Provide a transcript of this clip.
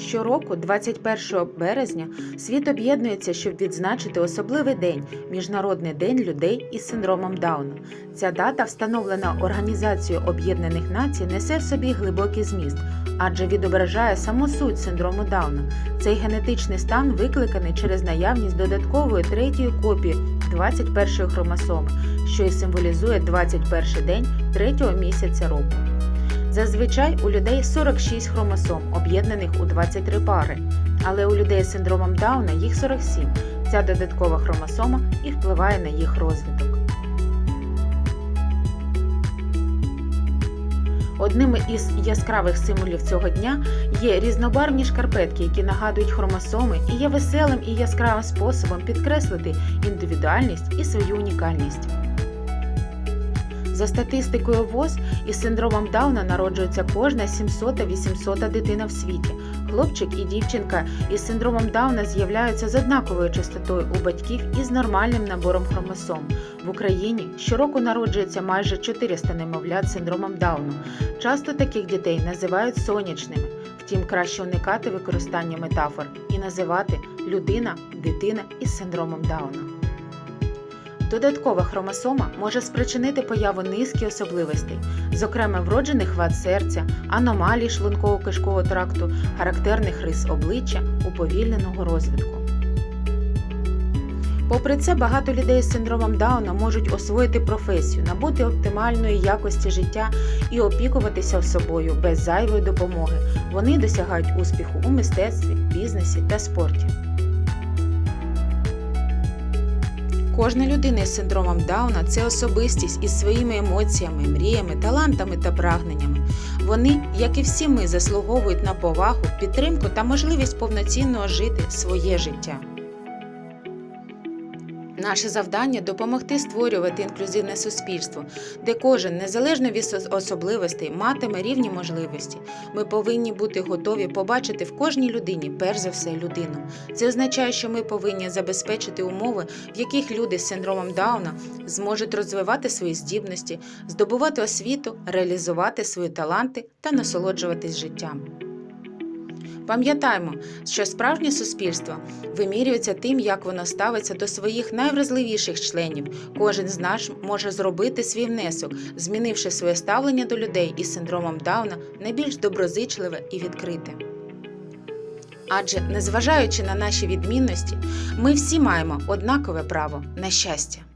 Щороку, 21 березня, світ об'єднується, щоб відзначити особливий день Міжнародний день людей із синдромом Дауна. Ця дата, встановлена Організацією Об'єднаних Націй, несе в собі глибокий зміст, адже відображає саму суть синдрому Дауна. Цей генетичний стан викликаний через наявність додаткової третьої копії 21 хромосоми, що і символізує 21 день третього місяця року. Зазвичай у людей 46 хромосом, об'єднаних у 23 пари, але у людей з синдромом Дауна їх 47. Ця додаткова хромосома і впливає на їх розвиток. Одним із яскравих символів цього дня є різнобарвні шкарпетки, які нагадують хромосоми і є веселим і яскравим способом підкреслити індивідуальність і свою унікальність. За статистикою ВОЗ із синдромом Дауна народжується кожна 700-800 дитина в світі. Хлопчик і дівчинка із синдромом Дауна з'являються з однаковою частотою у батьків і з нормальним набором хромосом. В Україні щороку народжується майже 400 немовлят з синдромом Дауна. Часто таких дітей називають сонячними. Втім, краще уникати використання метафор і називати людина, дитина із синдромом Дауна. Додаткова хромосома може спричинити появу низки особливостей, зокрема вроджених вад серця, аномалій шлунково-кишкового тракту, характерних рис обличчя, уповільненого розвитку. Попри це, багато людей з синдромом Дауна можуть освоїти професію, набути оптимальної якості життя і опікуватися собою без зайвої допомоги. Вони досягають успіху у мистецтві, бізнесі та спорті. Кожна людина із синдромом Дауна це особистість із своїми емоціями, мріями, талантами та прагненнями. Вони, як і всі ми, заслуговують на повагу, підтримку та можливість повноцінно жити своє життя. Наше завдання допомогти створювати інклюзивне суспільство, де кожен, незалежно від особливостей, матиме рівні можливості. Ми повинні бути готові побачити в кожній людині, перш за все, людину. Це означає, що ми повинні забезпечити умови, в яких люди з синдромом Дауна зможуть розвивати свої здібності, здобувати освіту, реалізувати свої таланти та насолоджуватись життям. Пам'ятаймо, що справжнє суспільство вимірюється тим, як воно ставиться до своїх найвразливіших членів. Кожен з нас може зробити свій внесок, змінивши своє ставлення до людей із синдромом Дауна на більш доброзичливе і відкрите. Адже, незважаючи на наші відмінності, ми всі маємо однакове право на щастя.